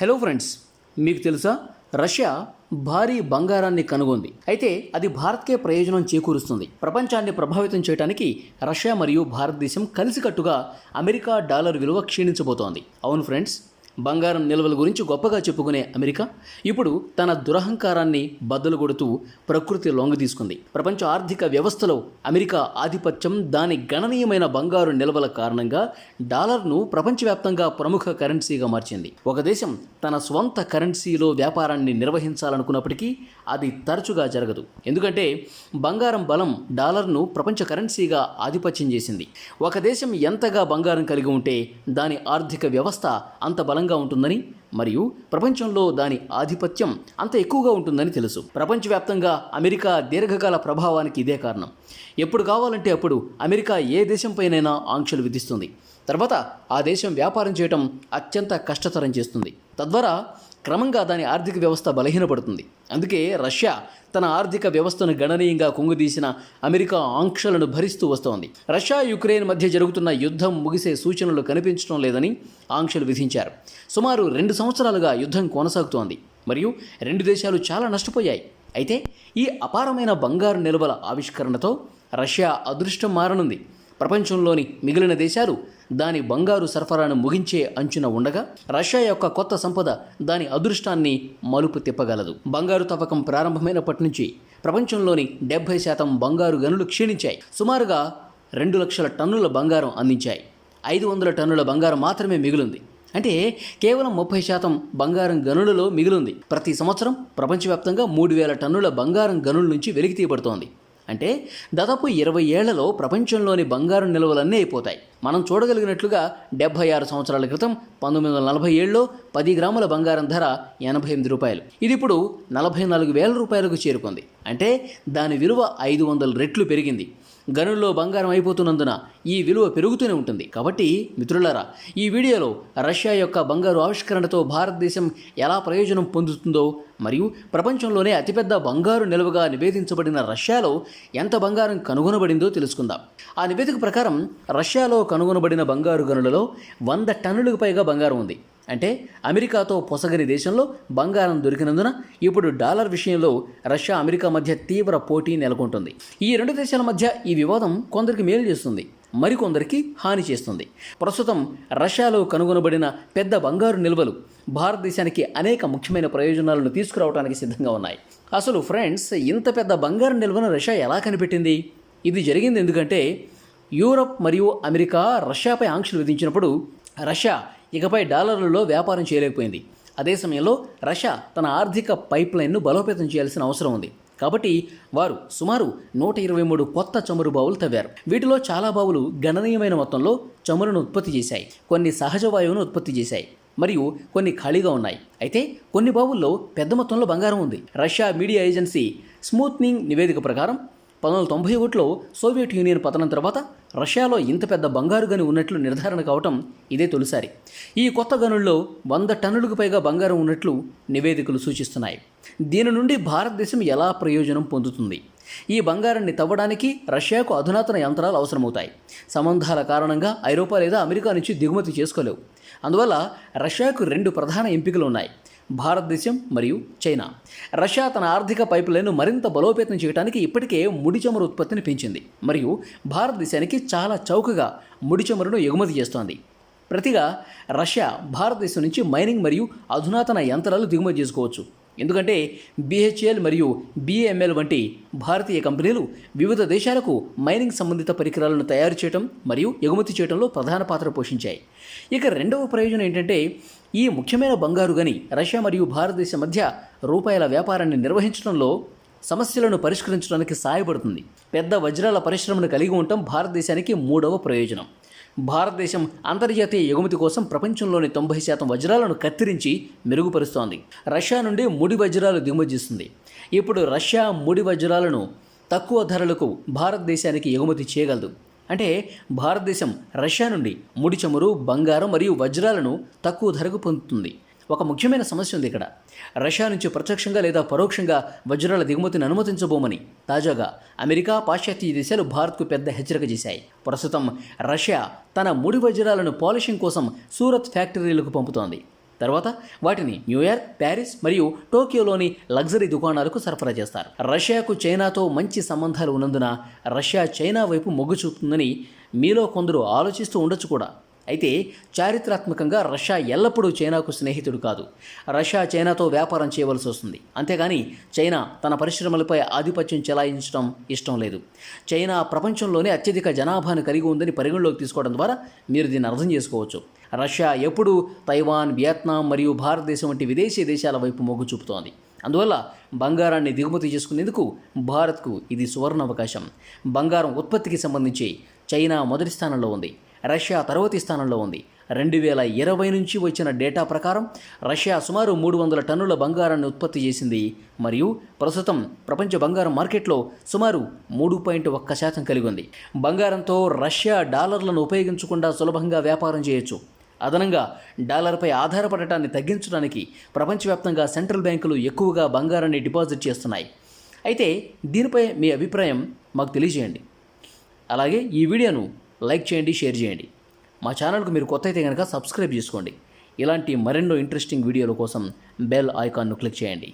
Hello friends మీకు తెలుసా? Russia భారీ బంగారాన్ని కనుగొంది. అయితే అది భారత్కే ప్రయోజనం చేకూరుస్తుంది. ప్రపంచాన్ని ప్రభావితం చేయడానికి రష్యా మరియు భారతదేశం కలిసికట్టుగా అమెరికా డాలర్ విలువ క్షీణించబోతోంది. అవును ఫ్రెండ్స్ బంగారం నిల్వల గురించి గొప్పగా చెప్పుకునే అమెరికా ఇప్పుడు తన దురహంకారాన్ని బద్దలు కొడుతూ ప్రకృతి లొంగ తీసుకుంది. ప్రపంచ ఆర్థిక వ్యవస్థలో అమెరికా ఆధిపత్యం దాని గణనీయమైన బంగారు నిల్వల కారణంగా డాలర్ను ప్రపంచవ్యాప్తంగా ప్రముఖ కరెన్సీగా మార్చింది. ఒక దేశం తన స్వంత కరెన్సీలో వ్యాపారాన్ని నిర్వహించాలనుకున్నప్పటికీ అది తరచుగా జరగదు. ఎందుకంటే బంగారం బలం డాలర్ను ప్రపంచ కరెన్సీగా ఆధిపత్యం చేసింది. ఒక దేశం ఎంతగా బంగారం కలిగి ఉంటే దాని ఆర్థిక వ్యవస్థ అంత బలంగా ఉంటుందని మరియు ప్రపంచంలో దాని ఆధిపత్యం అంత ఎక్కువగా ఉంటుందని తెలుసు. ప్రపంచవ్యాప్తంగా అమెరికా దీర్ఘకాల ప్రభావానికి ఇదే కారణం. ఎప్పుడు కావాలంటే అప్పుడు అమెరికా ఏ దేశంపైనైనా ఆంక్షలు విధిస్తుంది. తర్వాత ఆ దేశం వ్యాపారం చేయటం అత్యంత కష్టతరం చేస్తుంది. తద్వారా క్రమంగా దాని ఆర్థిక వ్యవస్థ బలహీనపడుతుంది. అందుకే రష్యా తన ఆర్థిక వ్యవస్థను గణనీయంగా కుంగుదీసిన అమెరికా ఆంక్షలను భరిస్తూ వస్తోంది. రష్యా యుక్రెయిన్ మధ్య జరుగుతున్న యుద్ధం ముగిసే సూచనలు కనిపించడం లేదని ఆంక్షలు విధించారు. సుమారు రెండు సంవత్సరాలుగా యుద్ధం కొనసాగుతోంది. మరియు రెండు దేశాలు చాలా నష్టపోయాయి. అయితే ఈ అపారమైన బంగారు నిల్వల ఆవిష్కరణతో రష్యా అదృష్టం మారనుంది. ప్రపంచంలోని మిగిలిన దేశాలు దాని బంగారు సరఫరాను ముగించే అంచున ఉండగా రష్యా యొక్క కొత్త సంపద దాని అదృష్టాన్ని మలుపు తిప్పగలదు. బంగారు తవ్వకం ప్రారంభమైనప్పటి నుంచి ప్రపంచంలోని డెబ్బై శాతం బంగారు గనులు క్షీణించాయి. సుమారుగా రెండు లక్షల టన్నుల బంగారం అందించాయి. ఐదు వందల టన్నుల బంగారం మాత్రమే మిగిలింది. అంటే కేవలం ముప్పై శాతం బంగారం గనులలో మిగిలింది. ప్రతి సంవత్సరం ప్రపంచవ్యాప్తంగా మూడు వేల టన్నుల బంగారం గనుల నుంచి వెలికి తీయబడుతోంది అంటే దాదాపు ఇరవై ఏళ్ళలో ప్రపంచంలోని బంగారం నిల్వలన్నీ అయిపోతాయి. మనం చూడగలిగినట్లుగా డెబ్బై ఆరు సంవత్సరాల క్రితం పంతొమ్మిది వందల నలభై ఏడులో పది గ్రాముల బంగారం ధర ఎనభై ఎనిమిది రూపాయలు. ఇది ఇప్పుడు నలభై నాలుగు వేల రూపాయలకు చేరుకుంది. అంటే దాని విలువ ఐదు వందల రెట్లు పెరిగింది. గనుల్లో బంగారం అయిపోతున్నందున ఈ విలువ పెరుగుతూనే ఉంటుంది. కాబట్టి మిత్రులారా ఈ వీడియోలో రష్యా యొక్క బంగారు ఆవిష్కరణతో భారతదేశం ఎలా ప్రయోజనం పొందుతుందో మరియు ప్రపంచంలోనే అతిపెద్ద బంగారు నిల్వగా నివేదించబడిన రష్యాలో ఎంత బంగారం కనుగొనబడిందో తెలుసుకుందాం. ఆ నివేదిక ప్రకారం రష్యాలో కనుగొనబడిన బంగారు గనులలో వంద టన్నులకు పైగా బంగారం ఉంది. అంటే అమెరికాతో పొసగని దేశంలో బంగారం దొరికినందున ఇప్పుడు డాలర్ విషయంలో రష్యా అమెరికా మధ్య తీవ్ర పోటీ నెలకొంటుంది. ఈ రెండు దేశాల మధ్య ఈ వివాదం కొందరికి మేలు చేస్తుంది మరికొందరికి హాని చేస్తుంది. ప్రస్తుతం రష్యాలో కనుగొనబడిన పెద్ద బంగారు నిల్వలు భారతదేశానికి అనేక ముఖ్యమైన ప్రయోజనాలను తీసుకురావడానికి సిద్ధంగా ఉన్నాయి. అసలు ఫ్రెండ్స్ ఇంత పెద్ద బంగారు నిల్వను రష్యా ఎలా కనిపెట్టింది? ఇది జరిగింది ఎందుకంటే యూరప్ మరియు అమెరికా రష్యాపై ఆంక్షలు విధించినప్పుడు రష్యా ఇకపై డాలర్లలో వ్యాపారం చేయలేకపోయింది. అదే సమయంలో రష్యా తన ఆర్థిక పైప్లైన్ను బలోపేతం చేయాల్సిన అవసరం ఉంది. కాబట్టి వారు సుమారు నూట ఇరవై మూడు కొత్త చమురు బావులు తవ్వారు. వీటిలో చాలా బావులు గణనీయమైన మొత్తంలో చమురును ఉత్పత్తి చేశాయి. కొన్ని సహజ వాయువును ఉత్పత్తి చేశాయి. మరియు కొన్ని ఖాళీగా ఉన్నాయి. అయితే కొన్ని బావుల్లో పెద్ద మొత్తంలో బంగారం ఉంది. రష్యా మీడియా ఏజెన్సీ స్మూత్నింగ్ నివేదిక ప్రకారం పంతొమ్మిది వందల తొంభై ఒకటిలో సోవియట్ యూనియన్ పతనం తర్వాత రష్యాలో ఇంత పెద్ద బంగారు గని ఉన్నట్లు నిర్ధారణ కావటం ఇదే తొలిసారి. ఈ కొత్త గనుల్లో వంద టన్నులకు పైగా బంగారం ఉన్నట్లు నివేదికలు సూచిస్తున్నాయి. దీని నుండి భారతదేశం ఎలా ప్రయోజనం పొందుతుంది? ఈ బంగారాన్ని తవ్వడానికి రష్యాకు అధునాతన యంత్రాలు అవసరమవుతాయి. సంబంధాల కారణంగా ఐరోపా లేదా అమెరికా నుంచి దిగుమతి చేసుకోలేవు. అందువల్ల రష్యాకు రెండు ప్రధాన ఎంపికలు ఉన్నాయి. భారతదేశం మరియు చైనా. రష్యా తన ఆర్థిక పైపులైన్ను మరింత బలోపేతం చేయడానికి ఇప్పటికే ముడి చమురు ఉత్పత్తిని పెంచింది. మరియు భారతదేశానికి చాలా చౌకగా ముడి చమురును ఎగుమతి చేస్తోంది. ప్రతిగా రష్యా భారతదేశం నుంచి మైనింగ్ మరియు అధునాతన యంత్రాలు దిగుమతి చేసుకోవచ్చు. ఎందుకంటే బీహెచ్ఎల్ మరియు బీఏఎంఎల్ వంటి భారతీయ కంపెనీలు వివిధ దేశాలకు మైనింగ్ సంబంధిత పరికరాలను తయారు చేయడం మరియు ఎగుమతి చేయడంలో ప్రధాన పాత్ర పోషించాయి. ఇక రెండవ ప్రయోజనం ఏంటంటే ఈ ముఖ్యమైన బంగారు గని రష్యా మరియు భారతదేశం మధ్య రూపాయల వ్యాపారాన్ని నిర్వహించడంలో సమస్యలను పరిష్కరించడానికి సహాయపడుతుంది. పెద్ద వజ్రాల పరిశ్రమను కలిగి ఉండటం భారతదేశానికి మూడవ ప్రయోజనం. భారతదేశం అంతర్జాతీయ ఎగుమతి కోసం ప్రపంచంలోని తొంభై శాతం వజ్రాలను కత్తిరించి మెరుగుపరుస్తోంది. రష్యా నుండి ముడి వజ్రాలు దిగుమతి చేస్తుంది ఇప్పుడు రష్యా ముడి వజ్రాలను తక్కువ ధరలకు భారతదేశానికి ఎగుమతి చేయగలదు. అంటే భారతదేశం రష్యా నుండి ముడి చమురు బంగారం మరియు వజ్రాలను తక్కువ ధరకు పొందుతుంది. ఒక ముఖ్యమైన సమస్య ఉంది ఇక్కడ. రష్యా నుంచి ప్రత్యక్షంగా లేదా పరోక్షంగా వజ్రాల దిగుమతిని అనుమతించబోమని తాజాగా అమెరికా పాశ్చాత్య దేశాలు భారత్కు పెద్ద హెచ్చరిక చేశాయి. ప్రస్తుతం రష్యా తన ముడి వజ్రాలను పాలిషింగ్ కోసం సూరత్ ఫ్యాక్టరీలకు పంపుతోంది. తర్వాత వాటిని న్యూయార్క్ ప్యారిస్ మరియు టోక్యోలోని లగ్జరీ దుకాణాలకు సరఫరా చేస్తారు. రష్యాకు చైనాతో మంచి సంబంధాలు ఉన్నందున రష్యా చైనా వైపు మొగ్గు చూపుతుందని మీలో కొందరు ఆలోచిస్తూ ఉండొచ్చు కూడా. అయితే చారిత్రాత్మకంగా రష్యా ఎల్లప్పుడూ చైనాకు స్నేహితుడు కాదు. రష్యా చైనాతో వ్యాపారం చేయవలసి వస్తుంది. అంతేగాని చైనా తన పరిశ్రమలపై ఆధిపత్యం చెలాయించడం ఇష్టం లేదు. చైనా ప్రపంచంలోనే అత్యధిక జనాభాను కలిగి ఉందని పరిగణలోకి తీసుకోవడం ద్వారా మీరు దీన్ని అర్థం చేసుకోవచ్చు. రష్యా ఎప్పుడూ తైవాన్ వియత్నాం మరియు భారతదేశం వంటి విదేశీ దేశాల వైపు మొగ్గు చూపుతోంది. అందువల్ల బంగారాన్ని దిగుమతి చేసుకునేందుకు భారత్కు ఇది సువర్ణ అవకాశం. బంగారం ఉత్పత్తికి సంబంధించి చైనా మొదటి స్థానంలో ఉంది. రష్యా తరువాతి స్థానంలో ఉంది. రెండు వేల ఇరవై నుంచి వచ్చిన డేటా ప్రకారం రష్యా సుమారు మూడు వందల టన్నుల బంగారాన్ని ఉత్పత్తి చేసింది. మరియు ప్రస్తుతం ప్రపంచ బంగారం మార్కెట్లో సుమారు మూడు పాయింట్ ఒక్క శాతం కలిగి ఉంది. బంగారంతో రష్యా డాలర్లను ఉపయోగించకుండా సులభంగా వ్యాపారం చేయొచ్చు. అదనంగా డాలర్పై ఆధారపడటాన్ని తగ్గించడానికి ప్రపంచవ్యాప్తంగా సెంట్రల్ బ్యాంకులు ఎక్కువగా బంగారాన్ని డిపాజిట్ చేస్తున్నాయి. అయితే దీనిపై మీ అభిప్రాయం మాకు తెలియజేయండి. అలాగే ఈ వీడియోను లైక్ చేయండి షేర్ చేయండి. మా ఛానల్కు మీరు కొత్త అయితే కనుక సబ్స్క్రైబ్ చేసుకోండి. ఇలాంటి మరెన్నో ఇంట్రెస్టింగ్ వీడియోల కోసం బెల్ ఐకాన్ను క్లిక్ చేయండి.